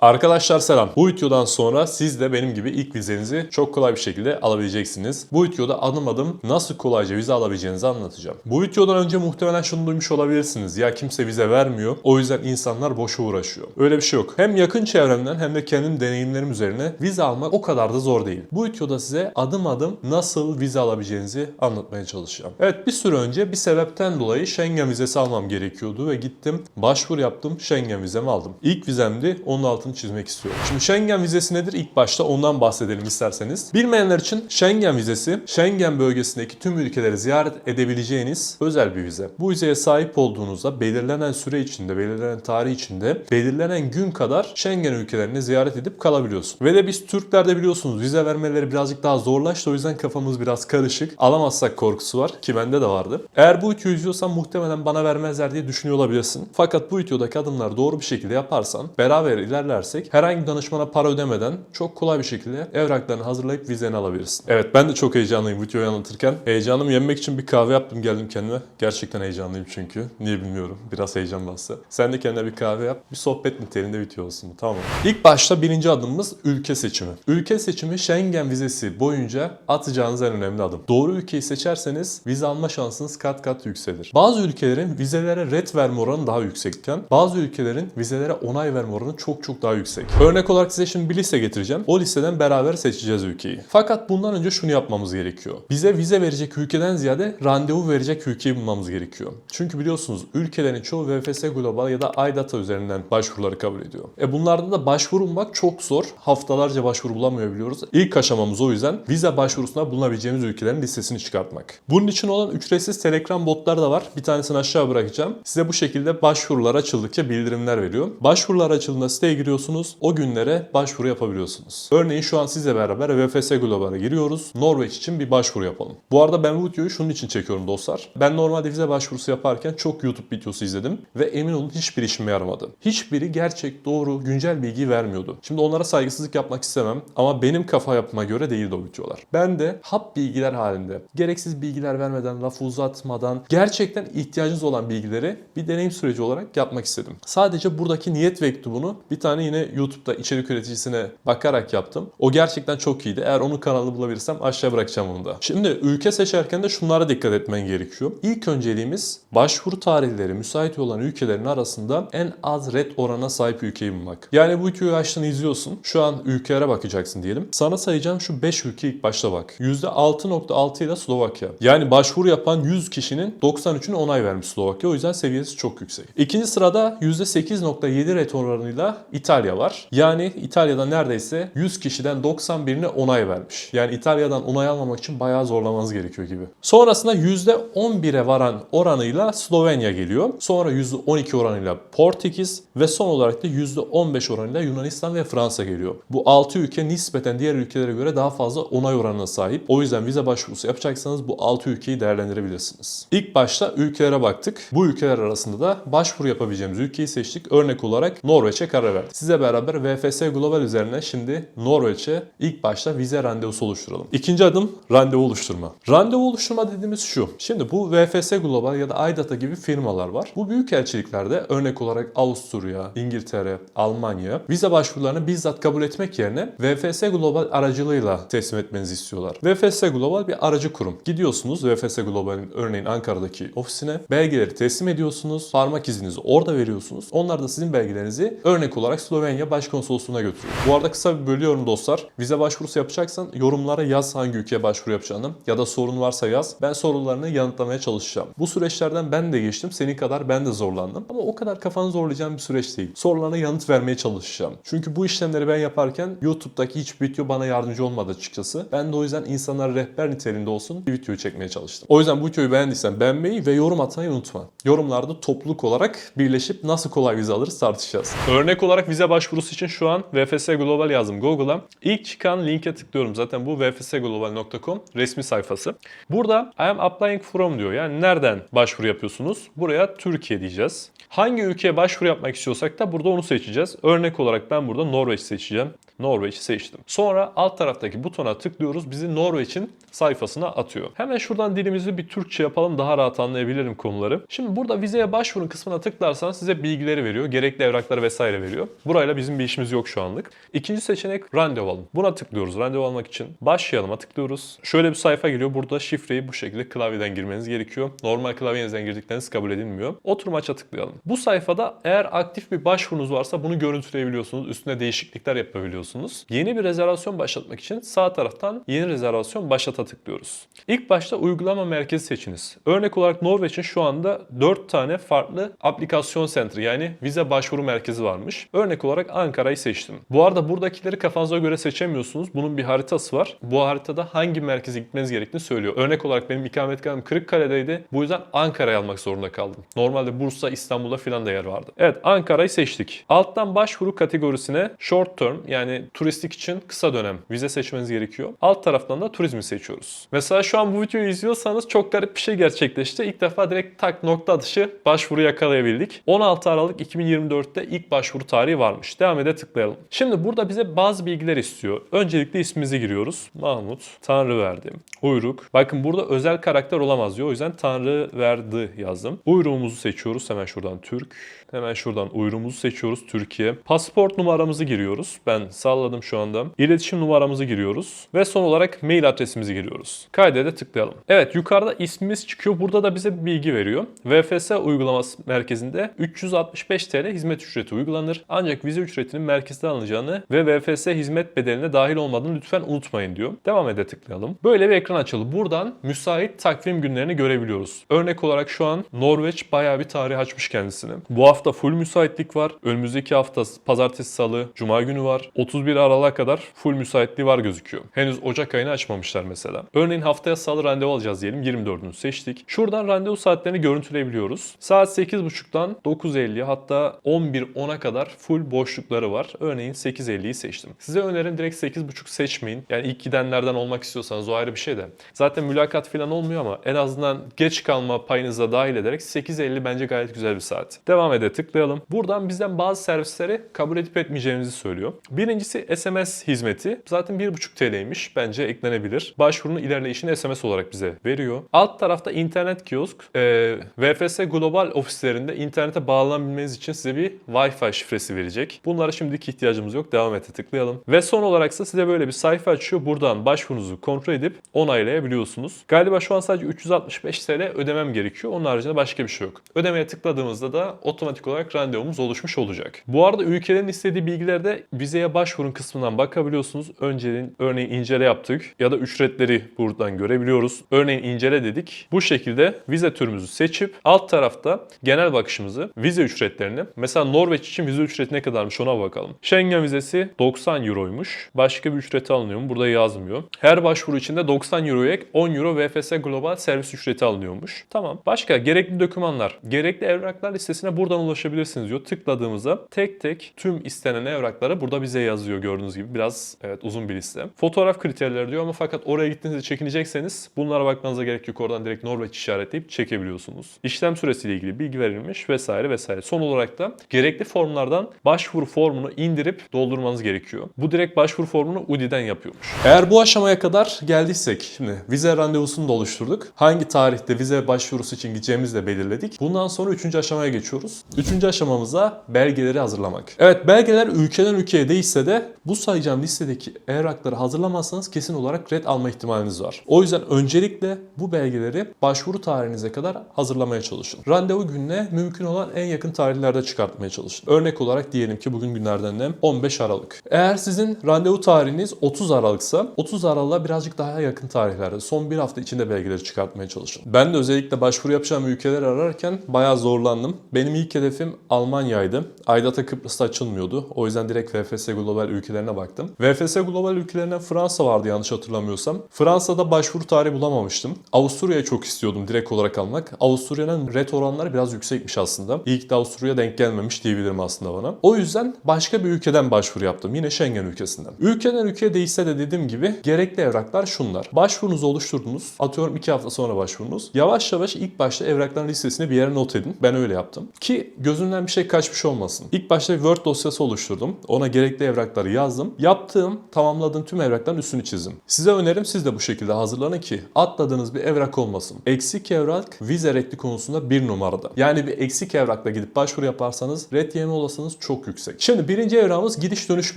Arkadaşlar selam. Bu videodan sonra siz de benim gibi ilk vizenizi çok kolay bir şekilde alabileceksiniz. Bu videoda adım adım nasıl kolayca vize alabileceğinizi anlatacağım. Bu videodan önce muhtemelen şunu duymuş olabilirsiniz. Ya kimse vize vermiyor. O yüzden insanlar boşu uğraşıyor. Öyle bir şey yok. Hem yakın çevremden hem de kendim deneyimlerim üzerine vize almak o kadar da zor değil. Bu videoda size adım adım nasıl vize alabileceğinizi anlatmaya çalışacağım. Evet bir süre önce bir sebepten dolayı Schengen vizesi almam gerekiyordu ve gittim başvuru yaptım Schengen vizemi aldım. İlk vizemdi onun altını çizmek istiyorum. Şimdi Schengen vizesi nedir? İlk başta ondan bahsedelim isterseniz. Bilmeyenler için Schengen vizesi Schengen bölgesindeki tüm ülkeleri ziyaret edebileceğiniz özel bir vize. Bu vizeye sahip olduğunuzda belirlenen süre içinde, belirlenen tarih içinde, belirlenen gün kadar Schengen ülkelerini ziyaret edip kalabiliyorsun. Ve de biz Türklerde biliyorsunuz vize vermeleri birazcık daha zorlaştı. O yüzden kafamız biraz karışık. Alamazsak korkusu var ki bende de vardı. Eğer bu videoyu izliyorsan muhtemelen bana vermezler diye düşünüyor olabilirsin. Fakat bu videodaki adımları doğru bir şekilde yaparsan, beraber ilerlersek herhangi bir danışmana para ödemeden çok kolay bir şekilde evraklarını hazırlayıp vizeni alabilirsin. Evet ben de çok heyecanlıyım videoyu anlatırken. Heyecanımı yenmek için bir kahve yaptım geldim kendime. Gerçekten heyecanlıyım çünkü. Niye bilmiyorum. Biraz heyecan bastı. Sen de kendine bir kahve yap. Bir sohbet niteliğinde video olsun. Tamam? İlk başta birinci adımımız ülke seçimi. Ülke seçimi Schengen vizesi boyunca atacağınız en önemli adım. Doğru ülkeyi seçerseniz vize alma şansınız kat kat yükselir. Bazı ülkelerin vizelere red verme oranı daha yüksekken bazı ülkelerin vizelere onay verme oranı çok çok daha yüksek. Örnek olarak size şimdi bir liste getireceğim. O listeden beraber seçeceğiz ülkeyi. Fakat bundan önce şunu yapmamız gerekiyor. Bize vize verecek ülkeden ziyade randevu verecek ülkeyi bulmamız gerekiyor. Çünkü biliyorsunuz ülkelerin çoğu VFS Global ya da iData üzerinden başvuruları kabul ediyor. E bunlarda da başvuru çok zor. Haftalarca başvuru bulamıyor biliyoruz. İlk aşamamız o yüzden vize başvurusuna bulunabileceğimiz ülkelerin listesini çıkartmak. Bunun için olan ücretsiz Telegram botlar da var. Bir tanesini aşağı bırakacağım. Size bu şekilde başvurular açıldıkça bildirimler veriyor. Başvurular açıldığında siteye giriyorsunuz. O günlere başvuru yapabiliyorsunuz. Örneğin şu an sizle beraber VFS Global'a giriyoruz. Norveç için bir başvuru yapalım. Bu arada ben bu videoyu şunun için çekiyorum dostlar. Ben normalde vize başvurusu yaparken çok YouTube videosu izledim ve emin olun hiçbir işime yaramadı. Hiçbiri gerçek, doğru, güncel bilgi vermiyordu. Şimdi onlara saygısızlık yapmak istemem ama benim kafa yapıma göre değildi o videolar. Ben de hap bilgiler halinde, gereksiz bilgiler vermeden, lafı uzatmadan, gerçekten ihtiyacınız olan bilgileri bir deneyim süreci olarak yapmak istedim. Sadece buradaki niyet mektubunu bir tane yine YouTube'da içerik üreticisine bakarak yaptım. O gerçekten çok iyiydi. Eğer onun kanalını bulabilirsem aşağı bırakacağım onu da. Şimdi ülke seçerken de şunlara dikkat etmen gerekiyor. İlk önceliğimiz başvuru tarihleri müsait olan ülkelerin arasında en az red orana sahip ülkeyi bulmak. Yani bu videoyu açtın izliyorsun. Şu an ülkelere bakacaksın diyelim. Sana sayacağım şu 5 ülke ilk başta bak. %6.6 ile Slovakya. Yani başvuru yapan 100 kişinin 93'ünü onay vermiş Slovakya. O yüzden seviyesi çok yüksek. İkinci sırada %8.7 red oranıyla İtalya var. Yani İtalya'da neredeyse 100 kişiden 91'ine onay vermiş. Yani İtalya'dan onay almamak için bayağı zorlamanız gerekiyor gibi. Sonrasında %11'e varan oranıyla Slovenya geliyor. Sonra %12 oranıyla Portekiz ve son olarak da %15 oranıyla Yunanistan ve Fransa geliyor. Bu 6 ülke nispeten diğer ülkelere göre daha fazla onay oranına sahip. O yüzden vize başvurusu yapacaksanız bu 6 ülkeyi değerlendirebilirsiniz. İlk başta ülkelere baktık. Bu ülkeler arasında da başvuru yapabileceğimiz ülkeyi seçtik. Örnek olarak Norveç'e karar verdik. Size beraber VFS Global üzerine şimdi Norveç'e ilk başta vize randevusu oluşturalım. İkinci adım randevu oluşturma. Randevu oluşturma dediğimiz şu. Şimdi bu VFS Global ya da iData gibi firmalar var. Bu büyük elçiliklerde örnek olarak Avusturya, İngiltere, Almanya vize başvurularını bizzat kabul etmek yerine VFS Global aracılığıyla teslim etmenizi istiyorlar. VFS Global bir aracı kurum. Gidiyorsunuz VFS Global'in örneğin Ankara'daki ofisine belgeleri teslim ediyorsunuz. Parmak izinizi orada veriyorsunuz. Onlar da sizin belgelerinizi örnek olarak Slovenya Başkonsolosluğu'na götürüyor. Bu arada kısa bir bölüyorum dostlar. Vize başvurusu yapacaksan yorumlara yaz hangi ülkeye başvuru yapacağını ya da sorun varsa yaz. Ben sorularını yanıtlamaya çalışacağım. Bu süreçlerden ben de geçtim. Senin kadar ben de zorlandım. Ama o kadar kafanı zorlayacağım bir süreç değil. Sorularına yanıt vermeye çalışacağım. Çünkü bu işlemleri ben yaparken YouTube'daki hiçbir video bana yardımcı olmadı açıkçası. Ben de o yüzden insanlara rehber niteliğinde olsun bir videoyu çekmeye çalıştım. O yüzden bu videoyu beğendiysen beğenmeyi ve yorum atmayı unutma. Yorumlarda topluluk olarak birleşip nasıl kolay vize alırız tartışacağız. Örnek olarak vize başvurusu için şu an VFS Global yazdım Google'a. İlk çıkan linke tıklıyorum. Zaten bu vfsglobal.com resmi sayfası. Burada I am applying from diyor. Yani nereden başvuru yapıyorsunuz? Buraya Türkiye diyeceğiz. Hangi ülkeye başvuru yapmak istiyorsak da burada onu seçeceğiz. Örnek olarak ben burada Norveç seçeceğim. Norveç'i seçtim. Sonra alt taraftaki butona tıklıyoruz. Bizi Norveç'in sayfasına atıyor. Hemen şuradan dilimizi bir Türkçe yapalım daha rahat anlayabilirim konuları. Şimdi burada vizeye başvurun kısmına tıklarsanız size bilgileri veriyor. Gerekli evrakları vesaire veriyor. Burayla bizim bir işimiz yok şu anlık. İkinci seçenek randevu alın. Buna tıklıyoruz randevu almak için. Başlayalıma tıklıyoruz. Şöyle bir sayfa geliyor. Burada şifreyi bu şekilde klavyeden girmeniz gerekiyor. Normal klavyenizden girdikleriniz kabul edilmiyor. Oturum aça tıklayalım. Bu sayfada eğer aktif bir başvurunuz varsa bunu görüntüleyebiliyorsunuz. Üstüne değişiklikler yapabiliyorsunuz. Yeni bir rezervasyon başlatmak için sağ taraftan yeni rezervasyon başlata tıklıyoruz. İlk başta uygulama merkezi seçiniz. Örnek olarak Norveç'in şu anda 4 tane farklı aplikasyon center yani vize başvuru merkezi varmış. Örnek olarak Ankara'yı seçtim. Bu arada buradakileri kafanıza göre seçemiyorsunuz. Bunun bir haritası var. Bu haritada hangi merkeze gitmeniz gerektiğini söylüyor. Örnek olarak benim ikametgahım Kırıkkale'deydi. Bu yüzden Ankara'yı almak zorunda kaldım. Normalde Bursa, İstanbul'da filan da yer vardı. Evet Ankara'yı seçtik. Alttan başvuru kategorisine short term yani turistik için kısa dönem vize seçmeniz gerekiyor. Alt taraftan da turizmi seçiyoruz. Mesela şu an bu videoyu izliyorsanız çok garip bir şey gerçekleşti. İlk defa direkt tak nokta atışı başvuru yakalayabildik. 16 Aralık 2024'te ilk başvuru tarihi varmış. Devam ede tıklayalım. Şimdi burada bize bazı bilgiler istiyor. Öncelikle ismimizi giriyoruz. Mahmut, Tanrı verdim. Uyruk. Bakın burada özel karakter olamaz diyor. O yüzden Tanrı verdi yazdım. Uyruğumuzu seçiyoruz. Hemen şuradan Türk. Hemen şuradan uyruğumuzu seçiyoruz. Türkiye. Pasaport numaramızı giriyoruz. Ben salladım şu anda. İletişim numaramızı giriyoruz. Ve son olarak mail adresimizi giriyoruz. Kaydede tıklayalım. Evet yukarıda ismimiz çıkıyor. Burada da bize bir bilgi veriyor. VFS uygulaması merkezinde 365 TL hizmet ücreti uygulanır. Ancak vize ücretinin merkezde alınacağını ve VFS hizmet bedeline dahil olmadığını lütfen unutmayın diyor. Devam ede tıklayalım. Böyle bir ekran açıldı. Buradan müsait takvim günlerini görebiliyoruz. Örnek olarak şu an Norveç bayağı bir tarih açmış kendisine. Bu hafta full müsaitlik var. Önümüzdeki hafta pazartesi, salı, cuma günü var. 31 Aralık'a kadar full müsaitliği var gözüküyor. Henüz Ocak ayını açmamışlar mesela. Örneğin haftaya salı randevu alacağız diyelim. 24'ünü seçtik. Şuradan randevu saatlerini görüntüleyebiliyoruz. Saat 8.30'dan 9.50 hatta 11.10'a kadar full boşlukları var. Örneğin 8.50'yi seçtim. Size önerim direkt 8.30 seçmeyin. Yani ilk gidenlerden olmak istiyorsanız o ayrı bir şey de. Zaten mülakat falan olmuyor ama en azından geç kalma payınıza da dahil ederek 8.50 bence gayet güzel bir saat. Devam ede tıklayalım. Buradan bizden bazı servisleri kabul edip etmeyeceğimizi söylüyor. Birincisi SMS hizmeti. Zaten 1.5 TL'ymiş. Bence eklenebilir. Başvurunun ilerleyişini SMS olarak bize veriyor. Alt tarafta internet kiosk. Ee, VFS Global ofislerinde internete bağlanabilmeniz için size bir Wi-Fi şifresi verecek. Bunlara şimdilik ihtiyacımız yok. Devam ete tıklayalım. Ve son olaraksa size böyle bir sayfa açıyor. Buradan başvurunuzu kontrol edip onaylayabiliyorsunuz. Galiba şu an sadece 365 TL ödemem gerekiyor. Onun haricinde başka bir şey yok. Ödemeye tıkladığımızda da otomatik olarak randevumuz oluşmuş olacak. Bu arada ülkelerin istediği bilgilerde vizeye başvurun kısmından bakabiliyorsunuz. Önceden örneğin incele yaptık ya da ücretleri buradan görebiliyoruz. Örneğin incele dedik. Bu şekilde vize türümüzü seçip alt tarafta genel bakışımızı vize ücretlerini mesela Norveç için vize ücreti ne kadarmış ona bakalım. Schengen vizesi 90 euroymuş. Başka bir ücreti alınıyor mu? Burada yazmıyor. Her başvuru için de 90 euroya ek 10 euro VFS Global servis ücreti alınıyormuş. Tamam. Başka gerekli dokümanlar. Gerekli evraklar listesine buradan ulaşabilirsiniz diyor. Tıkladığımızda tek tek tüm istenen evrakları burada bize yazıyor gördüğünüz gibi. Biraz evet uzun bir liste. Fotoğraf kriterleri diyor ama fakat oraya gittiğinizde çekinecekseniz bunlara bakmanıza gerek yok. Oradan direkt Norveç işaretleyip çekebiliyorsunuz. İşlem süresiyle ilgili bilgi verilmiş vesaire vesaire. Son olarak da gerekli formlardan başvuru formunu indirip doldurmanız gerekiyor. Bu direkt başvuru formunu UDI'den yapıyormuş. Eğer bu aşamaya kadar geldiysek şimdi vize randevusunu da oluşturduk. Hangi tarihte vize başvurusu için gideceğimizi de belirledik. Bundan sonra üçüncü aşamaya geçiyoruz. Üçüncü aşamamızda belgeleri hazırlamak. Evet belgeler ülkeden ülkeye değişse de bu sayacağım listedeki evrakları hazırlamazsanız kesin olarak red alma ihtimaliniz var. O yüzden öncelikle bu belgeleri başvuru tarihinize kadar hazırlamaya çalışın. Randevu gününe mümkün olan en yakın tarihlerde çıkartmaya çalışın. Örnek olarak diyelim ki bugün günlerden de 15 Aralık. Eğer sizin randevu tarihiniz 30 Aralıksa 30 Aralık'a birazcık daha yakın tarihlerde son bir hafta içinde belgeleri çıkartmaya çalışın. Ben de özellikle başvuru yapacağım ülkeleri ararken bayağı zorlandım. Benim ilk hedefim Almanya'ydı. Aydata Kıbrıs'ta açılmıyordu. O yüzden direkt VFS Global ülkelerine baktım. VFS Global ülkelerinden Fransa vardı yanlış hatırlamıyorsam. Fransa'da başvuru tarihi bulamamıştım. Avusturya'yı çok istiyordum direkt olarak almak. Avusturya'nın ret oranları biraz yüksekmiş aslında. İlk de Avusturya denk gelmemiş diyebilirim aslında bana. O yüzden başka bir ülkeden başvuru yaptım. Yine Schengen ülkesinden. Ülkeden ülkeye değişse de dediğim gibi gerekli evraklar şunlar. Başvurunuzu oluşturdunuz. Atıyorum 2 hafta sonra başvurunuz. Yavaş yavaş ilk başta evrakların listesini bir yere not edin. Ben öyle yaptım. Ki gözünden bir şey kaçmış olmasın. İlk başta Word dosyası oluşturdum. Ona gerekli evrakları evrakları yazdım. Yaptığım, tamamladığım tüm evrakların üstünü çizdim. Size önerim siz de bu şekilde hazırlanın ki atladığınız bir evrak olmasın. Eksik evrak vize reddi konusunda bir numarada. Yani bir eksik evrakla gidip başvuru yaparsanız red yeme olasılığınız çok yüksek. Şimdi birinci evrağımız gidiş dönüş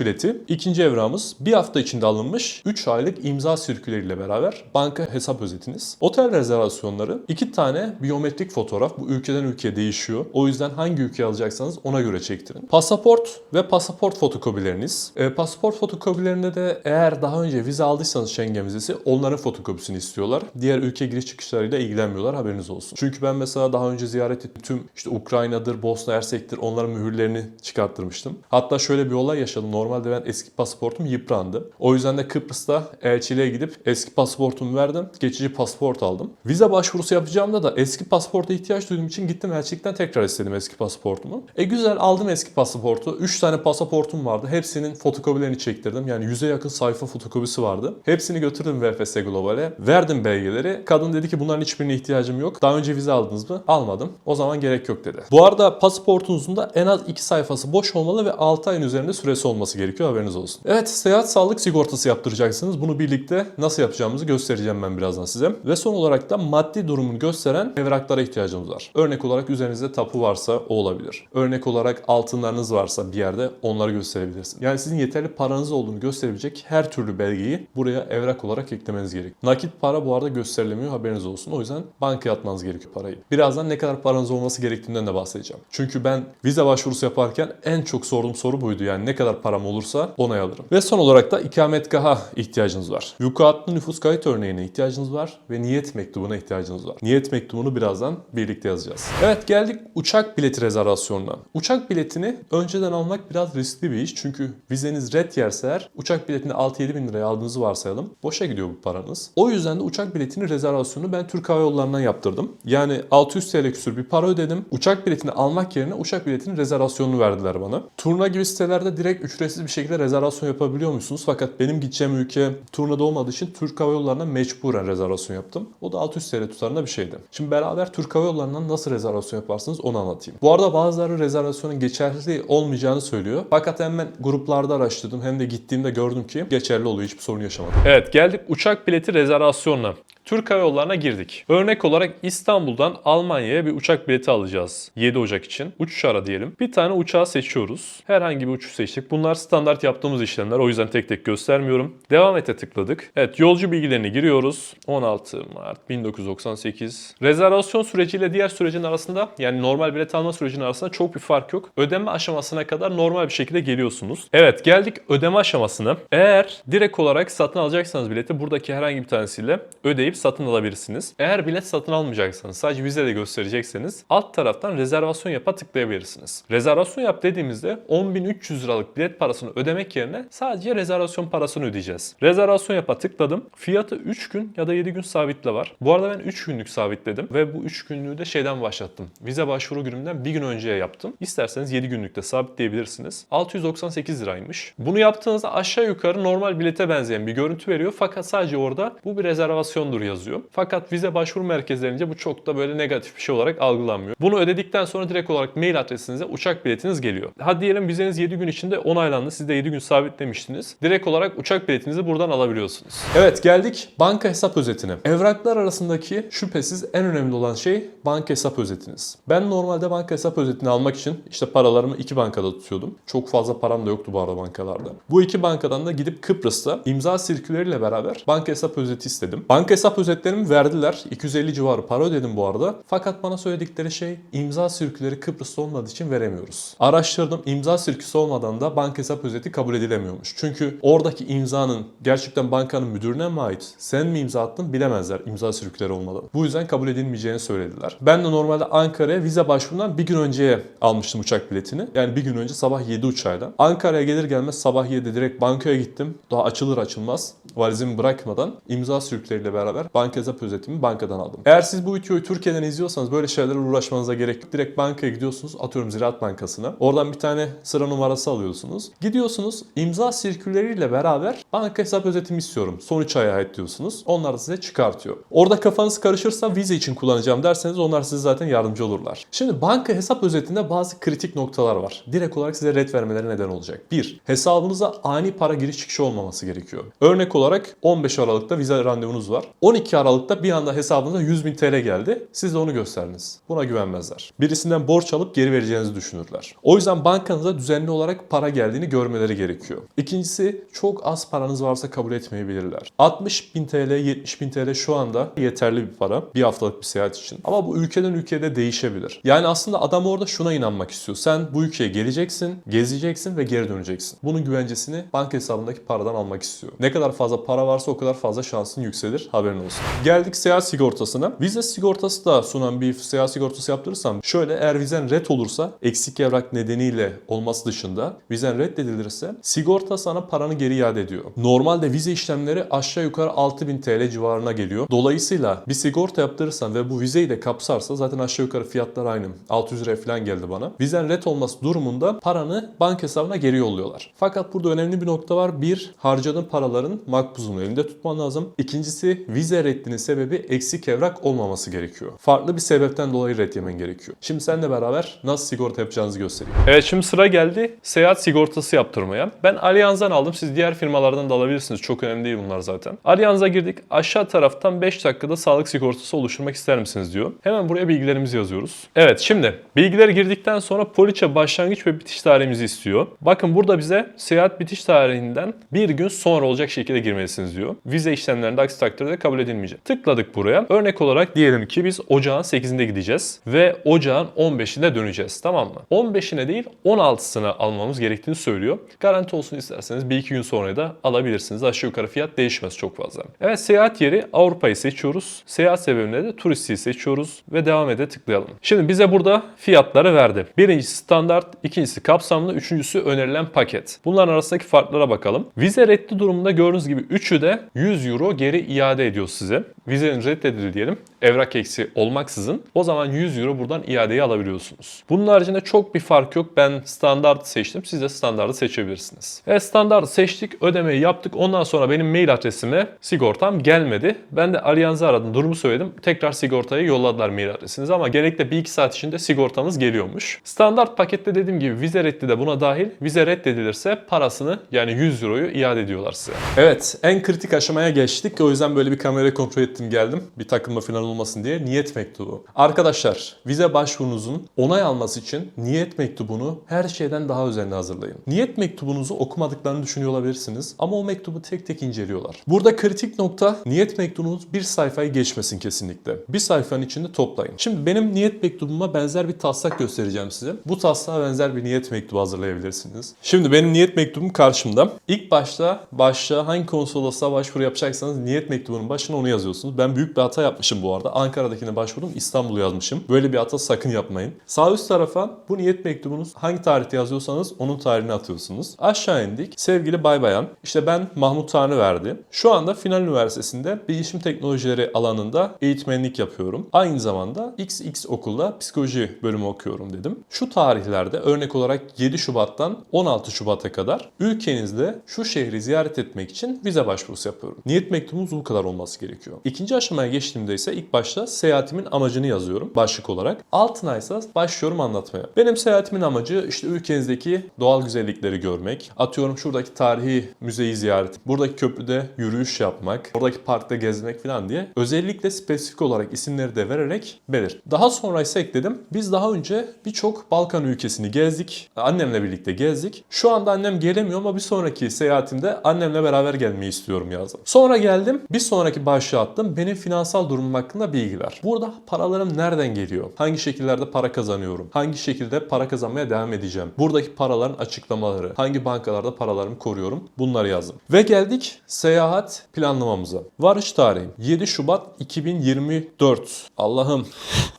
bileti. İkinci evrağımız bir hafta içinde alınmış 3 aylık imza sirküleriyle beraber banka hesap özetiniz. Otel rezervasyonları, iki tane biyometrik fotoğraf. Bu ülkeden ülkeye değişiyor. O yüzden hangi ülke alacaksanız ona göre çektirin. Pasaport ve pasaport fotokopileriniz. E, pasaport fotokopilerinde de eğer daha önce vize aldıysanız Schengen vizesi onların fotokopisini istiyorlar. Diğer ülke giriş çıkışlarıyla ilgilenmiyorlar haberiniz olsun. Çünkü ben mesela daha önce ziyaret ettim tüm işte Ukrayna'dır, Bosna Hersek'tir onların mühürlerini çıkarttırmıştım. Hatta şöyle bir olay yaşadım. Normalde ben eski pasaportum yıprandı. O yüzden de Kıbrıs'ta elçiliğe gidip eski pasaportumu verdim. Geçici pasaport aldım. Vize başvurusu yapacağımda da eski pasaporta ihtiyaç duyduğum için gittim elçilikten tekrar istedim eski pasaportumu. E güzel aldım eski pasaportu. 3 tane pasaportum vardı. Hepsinin fotokopilerini çektirdim. Yani 100'e yakın sayfa fotokopisi vardı. Hepsini götürdüm VFS Global'e. Verdim belgeleri. Kadın dedi ki bunların hiçbirine ihtiyacım yok. Daha önce vize aldınız mı? Almadım. O zaman gerek yok dedi. Bu arada pasaportunuzun da en az 2 sayfası boş olmalı ve 6 ayın üzerinde süresi olması gerekiyor haberiniz olsun. Evet seyahat sağlık sigortası yaptıracaksınız. Bunu birlikte nasıl yapacağımızı göstereceğim ben birazdan size. Ve son olarak da maddi durumunu gösteren evraklara ihtiyacımız var. Örnek olarak üzerinizde tapu varsa o olabilir. Örnek olarak altınlarınız varsa bir yerde onları gösterebilirsiniz. Yani sizin yeterli paranız olduğunu gösterebilecek her türlü belgeyi buraya evrak olarak eklemeniz gerek. Nakit para bu arada gösterilemiyor haberiniz olsun. O yüzden bankaya atmanız gerekiyor parayı. Birazdan ne kadar paranız olması gerektiğinden de bahsedeceğim. Çünkü ben vize başvurusu yaparken en çok sorduğum soru buydu. Yani ne kadar param olursa onay alırım. Ve son olarak da ikametgaha ihtiyacınız var. Vukuatlı nüfus kayıt örneğine ihtiyacınız var ve niyet mektubuna ihtiyacınız var. Niyet mektubunu birazdan birlikte yazacağız. Evet geldik uçak bileti rezervasyonuna. Uçak biletini önceden almak biraz riskli bir iş. Çünkü vizeniz red yerse eğer uçak biletini 6-7 bin liraya aldığınızı varsayalım. Boşa gidiyor bu paranız. O yüzden de uçak biletinin rezervasyonunu ben Türk Hava Yolları'ndan yaptırdım. Yani 600 TL küsür bir para ödedim. Uçak biletini almak yerine uçak biletinin rezervasyonunu verdiler bana. Turna gibi sitelerde direkt ücretsiz bir şekilde rezervasyon yapabiliyor musunuz? Fakat benim gideceğim ülke turnada olmadığı için Türk Hava Yolları'na mecburen rezervasyon yaptım. O da 600 TL tutarında bir şeydi. Şimdi beraber Türk Hava Yolları'ndan nasıl rezervasyon yaparsınız onu anlatayım. Bu arada bazıları rezervasyonun geçerli olmayacağını söylüyor. Fakat hem ben gruplarda araştırdım hem de gittiğimde gördüm ki geçerli oluyor. Hiçbir sorun yaşamadım. Evet geldik uçak bileti rezervasyonuna. Türk Hava Yolları'na girdik. Örnek olarak İstanbul'dan Almanya'ya bir uçak bileti alacağız. 7 Ocak için. Uçuş ara diyelim. Bir tane uçağı seçiyoruz. Herhangi bir uçuş seçtik. Bunlar standart yaptığımız işlemler. O yüzden tek tek göstermiyorum. Devam ete tıkladık. Evet yolcu bilgilerini giriyoruz. 16 Mart 1998. Rezervasyon süreciyle diğer sürecin arasında yani normal bilet alma sürecinin arasında çok bir fark yok. Ödeme aşamasına kadar normal bir şekilde geliyorsunuz. Evet geldik ödeme aşamasına. Eğer direkt olarak satın alacaksanız bileti buradaki herhangi bir tanesiyle ödeyip satın alabilirsiniz. Eğer bilet satın almayacaksanız sadece vize de gösterecekseniz alt taraftan rezervasyon yapa tıklayabilirsiniz. Rezervasyon yap dediğimizde 10.300 liralık bilet parasını ödemek yerine sadece rezervasyon parasını ödeyeceğiz. Rezervasyon yapa tıkladım. Fiyatı 3 gün ya da 7 gün sabitle var. Bu arada ben 3 günlük sabitledim ve bu 3 günlüğü de şeyden başlattım. Vize başvuru günümden bir gün önceye yaptım. İsterseniz 7 günlükte sabitleyebilirsiniz. 698 liraymış. Bunu yaptığınızda aşağı yukarı normal bilete benzeyen bir görüntü veriyor. Fakat sadece orada bu bir rezervasyondur yazıyor. Fakat vize başvuru merkezlerince bu çok da böyle negatif bir şey olarak algılanmıyor. Bunu ödedikten sonra direkt olarak mail adresinize uçak biletiniz geliyor. Hadi diyelim vizeniz 7 gün içinde onaylandı. Siz de 7 gün sabitlemiştiniz. Direkt olarak uçak biletinizi buradan alabiliyorsunuz. Evet geldik banka hesap özetine. Evraklar arasındaki şüphesiz en önemli olan şey banka hesap özetiniz. Ben normalde banka hesap özetini almak için işte paralarımı iki bankada tutuyordum. Çok fazla param da yoktu bu arada bankalarda. Bu iki bankadan da gidip Kıbrıs'ta imza sirküleriyle beraber banka hesap özeti istedim. Banka hesap özetlerimi verdiler. 250 civarı para ödedim bu arada. Fakat bana söyledikleri şey imza sirküleri Kıbrıs'ta olmadığı için veremiyoruz. Araştırdım. imza sirküsü olmadan da banka hesap özeti kabul edilemiyormuş. Çünkü oradaki imzanın gerçekten bankanın müdürüne mi ait? Sen mi imza attın bilemezler imza sirküleri olmadan. Bu yüzden kabul edilmeyeceğini söylediler. Ben de normalde Ankara'ya vize başvurundan bir gün önceye almıştım uçak biletini. Yani bir gün önce sabah 7 uçağıyla. Ankara'ya gelir gelmez sabah 7 direkt bankaya gittim. Daha açılır açılmaz valizimi bırakmadan imza sirküleriyle beraber kadar banka hesap özetimi bankadan aldım. Eğer siz bu videoyu Türkiye'den izliyorsanız böyle şeylerle uğraşmanıza gerek yok. Direkt bankaya gidiyorsunuz. Atıyorum Ziraat Bankası'na. Oradan bir tane sıra numarası alıyorsunuz. Gidiyorsunuz imza sirküleriyle beraber banka hesap özetimi istiyorum. Son 3 aya ait diyorsunuz. Onlar da size çıkartıyor. Orada kafanız karışırsa vize için kullanacağım derseniz onlar size zaten yardımcı olurlar. Şimdi banka hesap özetinde bazı kritik noktalar var. Direkt olarak size red vermeleri neden olacak. 1. Hesabınıza ani para giriş çıkışı olmaması gerekiyor. Örnek olarak 15 Aralık'ta vize randevunuz var. 12 Aralık'ta bir anda hesabınıza 100 bin TL geldi. Siz de onu gösterdiniz. Buna güvenmezler. Birisinden borç alıp geri vereceğinizi düşünürler. O yüzden bankanıza düzenli olarak para geldiğini görmeleri gerekiyor. İkincisi çok az paranız varsa kabul etmeyebilirler. 60 bin TL, 70 bin TL şu anda yeterli bir para. Bir haftalık bir seyahat için. Ama bu ülkeden ülkeye de değişebilir. Yani aslında adam orada şuna inanmak istiyor. Sen bu ülkeye geleceksin, gezeceksin ve geri döneceksin. Bunun güvencesini banka hesabındaki paradan almak istiyor. Ne kadar fazla para varsa o kadar fazla şansın yükselir. Haberin olsun. Geldik seyahat sigortasına. Vize sigortası da sunan bir seyahat sigortası yaptırırsam şöyle eğer vizen red olursa eksik evrak nedeniyle olması dışında vizen reddedilirse sigorta sana paranı geri iade ediyor. Normalde vize işlemleri aşağı yukarı 6000 TL civarına geliyor. Dolayısıyla bir sigorta yaptırırsan ve bu vizeyi de kapsarsa zaten aşağı yukarı fiyatlar aynı. 600 liraya falan geldi bana. Vizen red olması durumunda paranı bank hesabına geri yolluyorlar. Fakat burada önemli bir nokta var. Bir, harcadığın paraların makbuzunu elinde tutman lazım. İkincisi vize reddinin sebebi eksik evrak olmaması gerekiyor. Farklı bir sebepten dolayı red yemen gerekiyor. Şimdi seninle beraber nasıl sigorta yapacağınızı göstereyim. Evet şimdi sıra geldi seyahat sigortası yaptırmaya. Ben Allianz'dan aldım. Siz diğer firmalardan da alabilirsiniz. Çok önemli değil bunlar zaten. Allianz'a girdik. Aşağı taraftan 5 dakikada sağlık sigortası oluşturmak ister misiniz diyor. Hemen buraya bilgilerimizi yazıyoruz. Evet şimdi bilgileri girdikten sonra poliçe başlangıç ve bitiş tarihimizi istiyor. Bakın burada bize seyahat bitiş tarihinden bir gün sonra olacak şekilde girmelisiniz diyor. Vize işlemlerinde aksi takdirde kabul edilmeyecek. Tıkladık buraya. Örnek olarak diyelim ki biz ocağın 8'inde gideceğiz ve ocağın 15'inde döneceğiz tamam mı? 15'ine değil 16'sına almamız gerektiğini söylüyor. Garanti olsun isterseniz bir iki gün sonra da alabilirsiniz. Aşağı yukarı fiyat değişmez çok fazla. Evet seyahat yeri Avrupa'yı seçiyoruz. Seyahat sebebinde de turisti seçiyoruz ve devam ede tıklayalım. Şimdi bize burada fiyatları verdi. Birincisi standart, ikincisi kapsamlı, üçüncüsü önerilen paket. Bunların arasındaki farklara bakalım. Vize reddi durumunda gördüğünüz gibi üçü de 100 euro geri iade ediyor size. Vizenin reddedildi diyelim. Evrak eksi olmaksızın. O zaman 100 euro buradan iadeyi alabiliyorsunuz. Bunun haricinde çok bir fark yok. Ben standart seçtim. Siz de standartı seçebilirsiniz. Evet standart seçtik. Ödemeyi yaptık. Ondan sonra benim mail adresime sigortam gelmedi. Ben de Allianz'ı aradım. Durumu söyledim. Tekrar sigortayı yolladılar mail adresinize ama genellikle 1-2 saat içinde sigortanız geliyormuş. Standart pakette dediğim gibi vize reddi de buna dahil. Vize reddedilirse parasını yani 100 euroyu iade ediyorlar size. Evet en kritik aşamaya geçtik. O yüzden böyle bir kamerayı kontrol ettim geldim. Bir takılma falan olmasın diye niyet mektubu. Arkadaşlar vize başvurunuzun onay alması için niyet mektubunu her şeyden daha özenli hazırlayın. Niyet mektubunuzu okumadıklarını düşünüyor olabilirsiniz ama o mektubu tek tek inceliyorlar. Burada kritik nokta niyet mektubunuz bir sayfayı geçmesin kesinlikle. Bir sayfanın içinde toplayın. Şimdi benim niyet mektubuma benzer bir taslak göstereceğim size. Bu taslağa benzer bir niyet mektubu hazırlayabilirsiniz. Şimdi benim niyet mektubum karşımda. İlk başta başta hangi konsolosluğa başvuru yapacaksanız niyet mektubunun başına onu yazıyorsunuz. Ben büyük bir hata yapmışım bu arada. Ankara'dakine başvurdum İstanbul yazmışım. Böyle bir hata sakın yapmayın. Sağ üst tarafa bu niyet mektubunuz hangi tarihte yazıyorsanız onun tarihini atıyorsunuz. Aşağı indik. Sevgili Bay Bayan. İşte ben Mahmut Tanrı verdi. Şu anda Final Üniversitesi'nde bilişim teknolojileri alanında eğitmenlik yapıyorum. Aynı zamanda XX okulda psikoloji bölümü okuyorum dedim. Şu tarihlerde örnek olarak 7 Şubat'tan 16 Şubat'a kadar ülkenizde şu şehri ziyaret etmek için vize başvurusu yapıyorum. Niyet mektubumuz bu kadar olması gerekiyor. İkinci aşamaya geçtiğimde ise ilk başta seyahatimin amacını yazıyorum başlık olarak. Altına ise başlıyorum anlatmaya. Benim seyahatimin amacı işte ülkenizdeki doğal güzellikleri görmek. Atıyorum şuradaki tarihi müzeyi ziyaret. Buradaki köprüde yürüyüş yapmak. Oradaki parkta gezmek falan diye. Özellikle spesifik olarak isimleri de vererek belir. Daha sonra ise ekledim. Biz daha önce birçok Balkan ülkesini gezdik. Annemle birlikte gezdik. Şu anda annem gelemiyor ama bir sonraki seyahatimde annemle beraber gelmeyi istiyorum yazdım. Sonra geldim. Bir sonraki başlığı attım. Benim finansal durumum hakkında hakkında bilgiler. Burada paralarım nereden geliyor? Hangi şekillerde para kazanıyorum? Hangi şekilde para kazanmaya devam edeceğim? Buradaki paraların açıklamaları. Hangi bankalarda paralarımı koruyorum? Bunları yazdım. Ve geldik seyahat planlamamıza. Varış tarihim 7 Şubat 2024. Allah'ım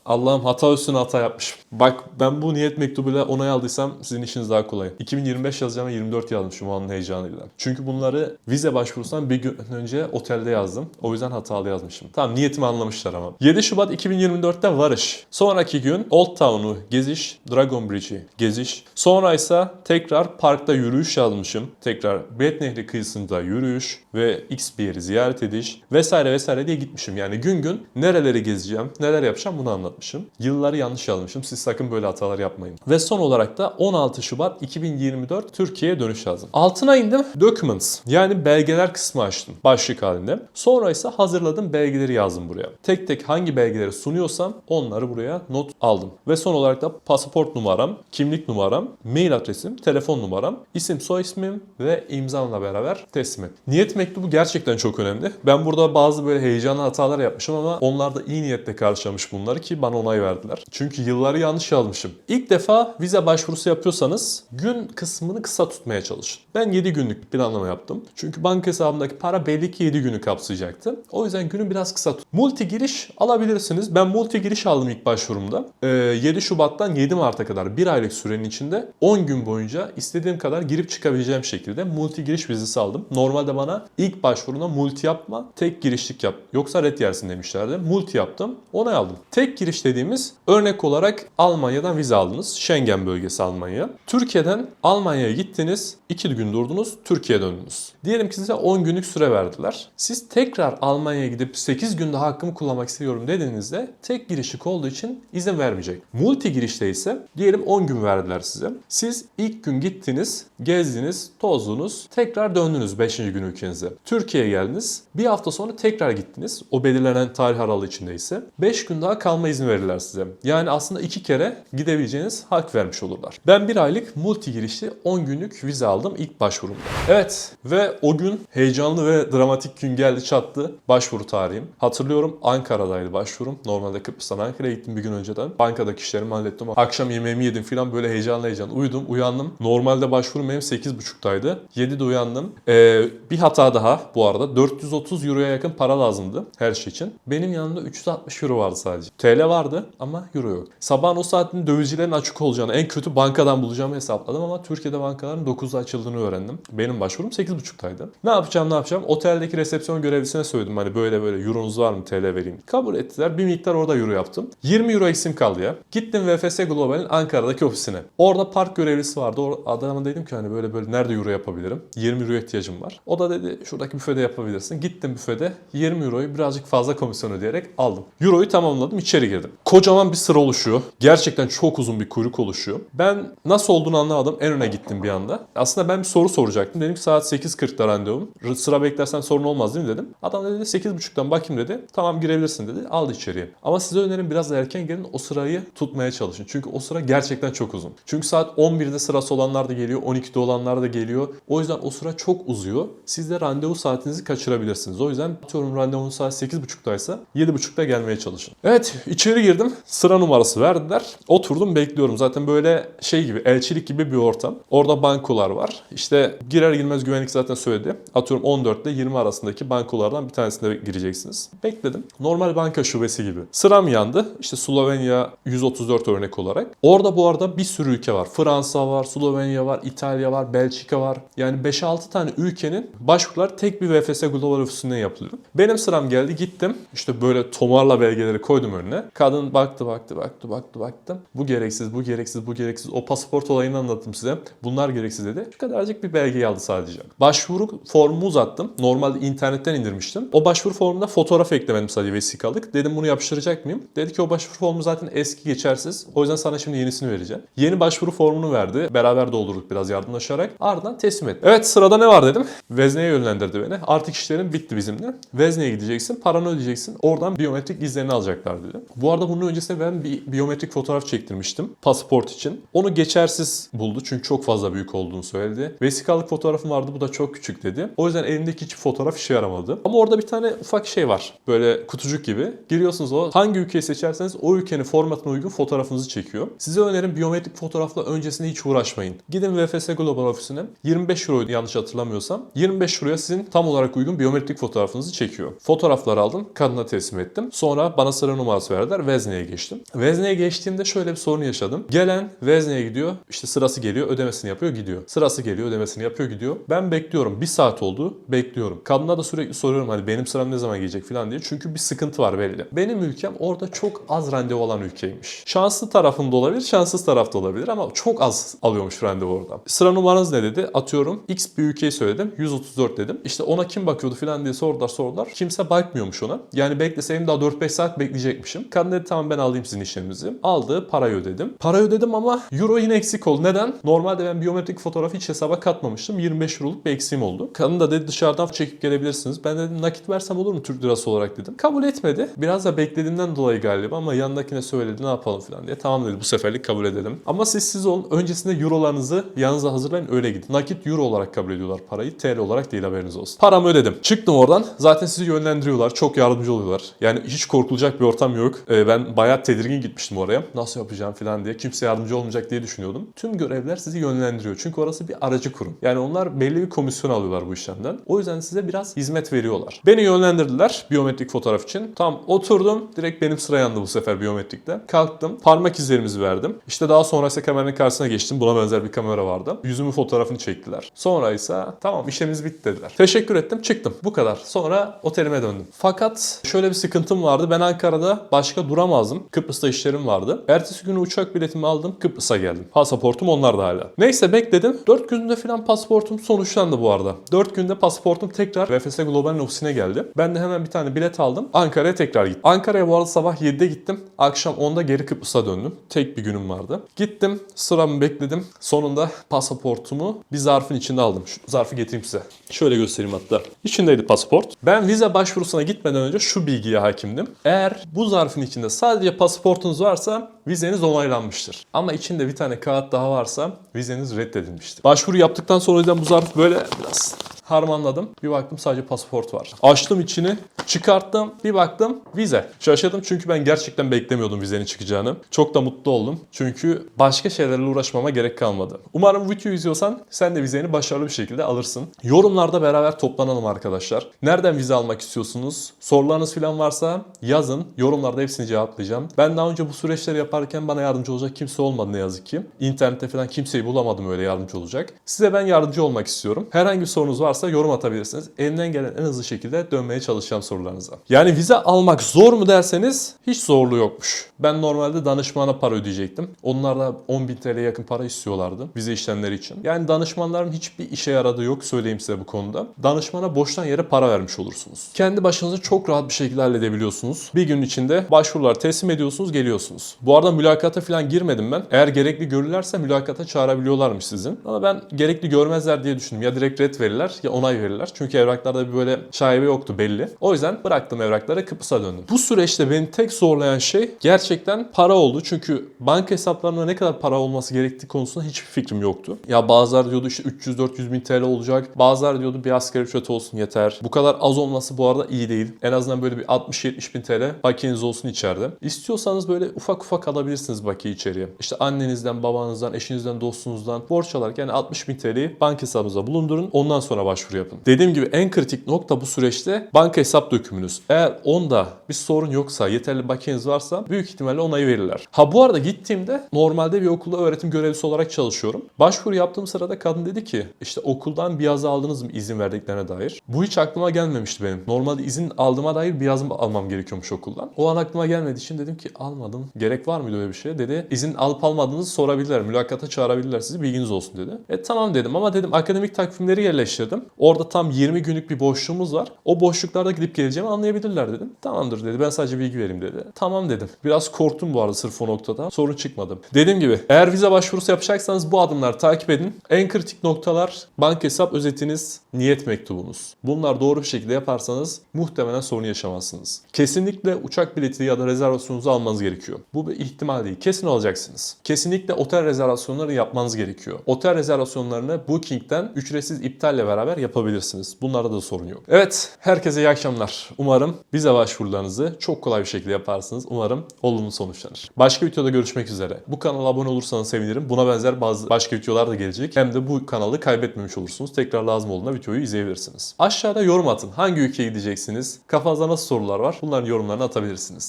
Allah'ım hata üstüne hata yapmışım. Bak ben bu niyet mektubuyla onay aldıysam sizin işiniz daha kolay. 2025 yazacağım ve 24 yazmışım o anın heyecanıyla. Çünkü bunları vize başvurusundan bir gün önce otelde yazdım. O yüzden hatalı yazmışım. Tamam niyetimi anlamışlar ama. 7 Şubat 2024'te varış. Sonraki gün Old Town'u geziş, Dragon Bridge'i geziş. Sonra ise tekrar parkta yürüyüş yazmışım. Tekrar Bet Nehri kıyısında yürüyüş ve X bir yeri ziyaret ediş vesaire vesaire diye gitmişim. Yani gün gün nereleri gezeceğim, neler yapacağım bunu anlatmışım. Yılları yanlış yazmışım. Siz sakın böyle hatalar yapmayın. Ve son olarak da 16 Şubat 2024 Türkiye'ye dönüş yazdım. Altına indim. Documents yani belgeler kısmı açtım başlık halinde. Sonra ise hazırladım belgeleri yazdım buraya. Tek tek hangi belgeleri sunuyorsam onları buraya not aldım. Ve son olarak da pasaport numaram, kimlik numaram, mail adresim, telefon numaram, isim soy ismim ve imzamla beraber teslim et. Niyet mektubu gerçekten çok önemli. Ben burada bazı böyle heyecanlı hatalar yapmışım ama onlar da iyi niyetle karşılamış bunları ki bana onay verdiler. Çünkü yılları yanlış yazmışım. İlk defa vize başvurusu yapıyorsanız gün kısmını kısa tutmaya çalışın. Ben 7 günlük planlama yaptım. Çünkü banka hesabımdaki para belli ki 7 günü kapsayacaktı. O yüzden günü biraz kısa tut. Multi giriş alabilirsiniz. Ben multi giriş aldım ilk başvurumda. Ee, 7 Şubat'tan 7 Mart'a kadar bir aylık sürenin içinde 10 gün boyunca istediğim kadar girip çıkabileceğim şekilde multi giriş vizesi aldım. Normalde bana ilk başvuruna multi yapma, tek girişlik yap. Yoksa red yersin demişlerdi. Multi yaptım, onay aldım. Tek giriş dediğimiz örnek olarak Almanya'dan vize aldınız. Schengen bölgesi Almanya. Türkiye'den Almanya'ya gittiniz, 2 gün durdunuz, Türkiye'ye döndünüz. Diyelim ki size 10 günlük süre verdiler. Siz tekrar Almanya'ya gidip 8 günde hakkımı kullanmak istiyorum dediğinizde tek girişlik olduğu için izin vermeyecek. Multi girişte ise diyelim 10 gün verdiler size. Siz ilk gün gittiniz, gezdiniz, tozdunuz, tekrar döndünüz 5. gün ülkenize. Türkiye'ye geldiniz. Bir hafta sonra tekrar gittiniz. O belirlenen tarih aralığı içindeyse. 5 gün daha kalma izni verirler size. Yani aslında iki kere gidebileceğiniz hak vermiş olurlar. Ben bir aylık multi girişli 10 günlük vize aldım ilk başvurumda. Evet ve o gün heyecanlı ve dramatik gün geldi çattı. Başvuru tarihim. Hatırlıyorum Ankara'daydı başvurum. Normalde Kıbrıs'tan Ankara'ya gittim bir gün önceden. Bankadaki işlerimi hallettim. Akşam yemeğimi yedim falan böyle heyecanlı heyecanlı. Uyudum, uyandım. Normalde başvurum benim 8.30'daydı. 7'de uyandım. Ee, bir hata daha bu arada. 430 euroya yakın para lazımdı her şey için. Benim yanımda 360 euro vardı sadece. TL vardı ama euro yok. Sabahın o saatinde dövizcilerin açık olacağını, en kötü bankadan bulacağımı hesapladım ama Türkiye'de bankaların 9'da açıldığını öğrendim. Benim başvurum 8.30'daydı. Ne yapacağım ne yapacağım? Oteldeki resepsiyon görevlisine söyledim hani böyle böyle euronuz var mı TL vereyim. Kabul ettiler. Bir miktar orada euro yaptım. 20 euro eksim kaldı ya. Gittim VFS Global'in Ankara'daki ofisine. Orada park görevlisi vardı. Adama dedim ki hani böyle böyle nerede euro yapabilirim? 20 euro ihtiyacım var. O da dedi şuradaki büfede yapabilirsin. Gittim büfede 20 euroyu birazcık fazla komisyon ödeyerek aldım. Euroyu tamamladım içeri girdim. Kocaman bir sıra oluşuyor. Gerçekten çok uzun bir kuyruk oluşuyor. Ben nasıl olduğunu anlamadım. En öne gittim bir anda. Aslında ben bir soru soracaktım. Dedim ki saat 8.40'da randevum. Sıra beklersen sorun olmaz değil mi dedim. Adam dedi 8.30'dan bakayım dedi. Tamam girebilirsin dedi. Aldı içeriye. Ama size önerim biraz erken gelin. O sırayı tutmaya çalışın. Çünkü o sıra gerçekten çok uzun. Çünkü saat 11'de sırası olanlar da geliyor. 12'de olanlar da geliyor. O yüzden o sıra çok uzuyor. Siz de randevu saatinizi kaçırabilirsiniz. O yüzden atıyorum randevunuz saat 8.30'daysa 7.30'da gelmeye çalışın. Evet içeri girdim. Sıra numarası verdiler. Oturdum bekliyorum. Zaten böyle şey gibi elçilik gibi bir ortam. Orada bankolar var. İşte girer girmez güvenlik zaten söyledi. Atıyorum 14 ile 20 arasındaki bankolardan bir tanesine gireceksiniz. Bekledim. Normal banka şubesi gibi. Sıram yandı. İşte Slovenya 134 örnek olarak. Orada bu arada bir sürü ülke var. Fransa var, Slovenya var, İtalya var, Belçika var. Yani 5-6 tane ülkenin başvurular tek bir VFS Global ofisinden yapılıyor. Benim sıram geldi gittim. İşte böyle tomarla belgeleri koydum önüne. Kadın baktı baktı baktı baktı baktı. Bu gereksiz, bu gereksiz, bu gereksiz. O pasaport olayını anlattım size. Bunlar gereksiz dedi. Şu kadarcık bir belgeyi aldı sadece. Başvuru formumu uzattım. Normalde internetten indirmiştim. O başvuru formuna fotoğraf eklemedim sadece vesikalık. Dedim bunu yapıştıracak mıyım? Dedi ki o başvuru formu zaten eski geçersiz. O yüzden sana şimdi yenisini vereceğim. Yeni başvuru formunu verdi. Beraber doldurduk biraz yardımlaşarak. Ardından teslim etti. Evet sırada ne var dedim. Vezne'ye yönlendirdi beni. Artık işlerin bitti bizimle. Vezne'ye gideceksin. Paranı ödeyeceksin. Oradan biyometrik izlerini alacaklar dedi. Bu arada bunun öncesinde ben bir biyometrik fotoğraf çektirmiştim. Pasaport için. Onu geçersiz buldu. Çünkü çok fazla büyük olduğunu söyledi. Vesikalık fotoğrafım vardı. Bu da çok küçük dedi. O yüzden elimdeki hiç fotoğraf işe yaramadı. Ama orada bir tane ufak şey var. Böyle kutu kutucuk gibi. Giriyorsunuz o hangi ülkeyi seçerseniz o ülkenin formatına uygun fotoğrafınızı çekiyor. Size önerim biyometrik fotoğrafla öncesinde hiç uğraşmayın. Gidin VFS Global ofisine 25 euro yanlış hatırlamıyorsam 25 euroya sizin tam olarak uygun biyometrik fotoğrafınızı çekiyor. Fotoğrafları aldım kadına teslim ettim. Sonra bana sıra numarası verdiler Vezne'ye geçtim. Vezne'ye geçtiğimde şöyle bir sorun yaşadım. Gelen Vezne'ye gidiyor işte sırası geliyor ödemesini yapıyor gidiyor. Sırası geliyor ödemesini yapıyor gidiyor. Ben bekliyorum bir saat oldu bekliyorum. Kadına da sürekli soruyorum hani benim sıram ne zaman gelecek falan diye. Çünkü bir sıkıntı var belli. Benim ülkem orada çok az randevu alan ülkeymiş. Şanslı tarafında olabilir, şanssız tarafta olabilir ama çok az alıyormuş randevu orada. Sıra numaranız ne dedi? Atıyorum X bir ülkeyi söyledim. 134 dedim. İşte ona kim bakıyordu falan diye sordular sordular. Kimse bakmıyormuş ona. Yani bekleseydim daha 4-5 saat bekleyecekmişim. Kadın dedi tamam ben alayım sizin işleminizi. Aldı parayı ödedim. Parayı ödedim ama euro yine eksik oldu. Neden? Normalde ben biyometrik fotoğrafı hiç hesaba katmamıştım. 25 euroluk bir eksiğim oldu. Kadın da dedi dışarıdan çekip gelebilirsiniz. Ben dedim nakit versem olur mu Türk lirası olarak dedim. Kabul etmedi. Biraz da beklediğimden dolayı galiba ama yanındakine söyledi ne yapalım falan diye. Tamam dedi bu seferlik kabul edelim. Ama siz siz olun. Öncesinde eurolarınızı yanınıza hazırlayın öyle gidin. Nakit euro olarak kabul ediyorlar parayı. TL olarak değil haberiniz olsun. Paramı ödedim. Çıktım oradan. Zaten sizi yönlendiriyorlar. Çok yardımcı oluyorlar. Yani hiç korkulacak bir ortam yok. Ee, ben bayağı tedirgin gitmiştim oraya. Nasıl yapacağım falan diye. Kimse yardımcı olmayacak diye düşünüyordum. Tüm görevler sizi yönlendiriyor. Çünkü orası bir aracı kurum. Yani onlar belli bir komisyon alıyorlar bu işlemden. O yüzden size biraz hizmet veriyorlar. Beni yönlendirdiler biyometrik fotoğraf için. Tam oturdum. Direkt benim sıra yandı bu sefer biyometrikte. Kalktım. Parmak izlerimizi verdim. İşte daha sonra ise kameranın karşısına geçtim. Buna benzer bir kamera vardı. Yüzümün fotoğrafını çektiler. Sonra ise tamam işlemimiz bitti dediler. Teşekkür ettim çıktım. Bu kadar. Sonra otelime döndüm. Fakat şöyle bir sıkıntım vardı. Ben Ankara'da başka duramazdım. Kıbrıs'ta işlerim vardı. Ertesi günü uçak biletimi aldım. Kıbrıs'a geldim. Pasaportum onlarda hala. Neyse bekledim. 4 günde falan pasaportum sonuçlandı bu arada. 4 günde pasaportum tekrar VFS Global'in ofisine geldi. Ben de hemen bir tane bilet aldım. Ankara'ya tekrar gittim. Ankara'ya bu arada sabah 7'de gittim. Akşam 10'da geri Kıbrıs'a döndüm. Tek bir günüm vardı. Gittim. Sıramı bekledim. Sonunda pasaportumu bir zarfın içinde aldım. Şu zarfı getireyim size. Şöyle göstereyim hatta. İçindeydi pasaport. Ben vize başvurusuna gitmeden önce şu bilgiye hakimdim. Eğer bu zarfın içinde sadece pasaportunuz varsa vizeniz onaylanmıştır. Ama içinde bir tane kağıt daha varsa vizeniz reddedilmiştir. Başvuru yaptıktan sonra yüzden bu zarf böyle biraz harmanladım. Bir baktım sadece pasaport var. Açtım içini, çıkarttım. Bir baktım vize. Şaşırdım çünkü ben gerçekten beklemiyordum vizenin çıkacağını. Çok da mutlu oldum. Çünkü başka şeylerle uğraşmama gerek kalmadı. Umarım videoyu izliyorsan sen de vizeni başarılı bir şekilde alırsın. Yorumlarda beraber toplanalım arkadaşlar. Nereden vize almak istiyorsunuz? Sorularınız falan varsa yazın. Yorumlarda hepsini cevaplayacağım. Ben daha önce bu süreçleri yaparken bana yardımcı olacak kimse olmadı ne yazık ki. İnternette falan kimseyi bulamadım öyle yardımcı olacak. Size ben yardımcı olmak istiyorum. Herhangi bir sorunuz varsa yorum atabilirsiniz. Elimden gelen en hızlı şekilde dönmeye çalışacağım sorularınıza. Yani vize almak zor mu derseniz hiç zorluğu yokmuş. Ben normalde danışmana para ödeyecektim. Onlar da 10.000 TL'ye yakın para istiyorlardı vize işlemleri için. Yani danışmanların hiçbir işe yaradığı yok söyleyeyim size bu konuda. Danışmana boştan yere para vermiş olursunuz. Kendi başınıza çok rahat bir şekilde halledebiliyorsunuz. Bir gün içinde başvurular teslim ediyorsunuz, geliyorsunuz. Bu arada mülakata falan girmedim ben. Eğer gerekli görürlerse mülakata çağırabiliyorlarmış sizin. Ama ben gerekli görmezler diye düşündüm. Ya direkt red verirler ya onay verirler. Çünkü evraklarda bir böyle şaibe yoktu belli. O yüzden bıraktım evrakları Kıbrıs'a döndüm. Bu süreçte beni tek zorlayan şey gerçekten para oldu. Çünkü banka hesaplarına ne kadar para olması gerektiği konusunda hiçbir fikrim yoktu. Ya bazıları diyordu işte 300-400 bin TL olacak. Bazıları diyordu bir asgari ücret olsun yeter. Bu kadar az olması bu arada iyi değil. En azından böyle bir 60-70 bin TL bakiyeniz olsun içeride. İstiyorsanız böyle ufak ufak alabilirsiniz bakiye içeriye. İşte annenizden, babanızdan, eşinizden, dostunuzdan borç alarak yani 60 bin TL'yi banka hesabınıza bulundurun. Ondan sonra başvuru yapın. Dediğim gibi en kritik nokta bu süreçte banka hesap dökümünüz. Eğer onda bir sorun yoksa, yeterli bakiyeniz varsa büyük ihtimalle onayı verirler. Ha bu arada gittiğimde normalde bir okulda öğretim görevlisi olarak çalışıyorum. Başvuru yaptığım sırada kadın dedi ki işte okuldan bir yazı aldınız mı izin verdiklerine dair. Bu hiç aklıma gelmemişti benim. Normalde izin aldığıma dair bir yazım almam gerekiyormuş okuldan. O an aklıma gelmediği için dedim ki almadım. Gerek var mıydı öyle bir şey? Dedi izin alıp almadığınızı sorabilirler. Mülakata çağırabilirler sizi bilginiz olsun dedi. E tamam dedim ama dedim akademik takvimleri yerleştirdim. Orada tam 20 günlük bir boşluğumuz var. O boşluklarda gidip geleceğimi anlayabilirler dedim. Tamamdır dedi. Ben sadece bilgi vereyim dedi. Tamam dedim. Biraz korktum bu arada sırf o noktada. Sorun çıkmadı. Dediğim gibi eğer vize başvurusu yapacaksanız bu adımları takip edin. En kritik noktalar banka hesap özetiniz, niyet mektubunuz. Bunlar doğru bir şekilde yaparsanız muhtemelen sorun yaşamazsınız. Kesinlikle uçak bileti ya da rezervasyonunuzu almanız gerekiyor. Bu bir ihtimal değil. Kesin alacaksınız. Kesinlikle otel rezervasyonları yapmanız gerekiyor. Otel rezervasyonlarını Booking'den ücretsiz iptalle beraber yapabilirsiniz. Bunlarda da sorun yok. Evet, herkese iyi akşamlar. Umarım vize başvurularınızı çok kolay bir şekilde yaparsınız. Umarım olumlu sonuçlanır. Başka videoda görüşmek üzere. Bu kanala abone olursanız sevinirim. Buna benzer bazı başka videolar da gelecek. Hem de bu kanalı kaybetmemiş olursunuz. Tekrar lazım olduğunda videoyu izleyebilirsiniz. Aşağıda yorum atın. Hangi ülkeye gideceksiniz? Kafanızda nasıl sorular var? Bunların yorumlarını atabilirsiniz.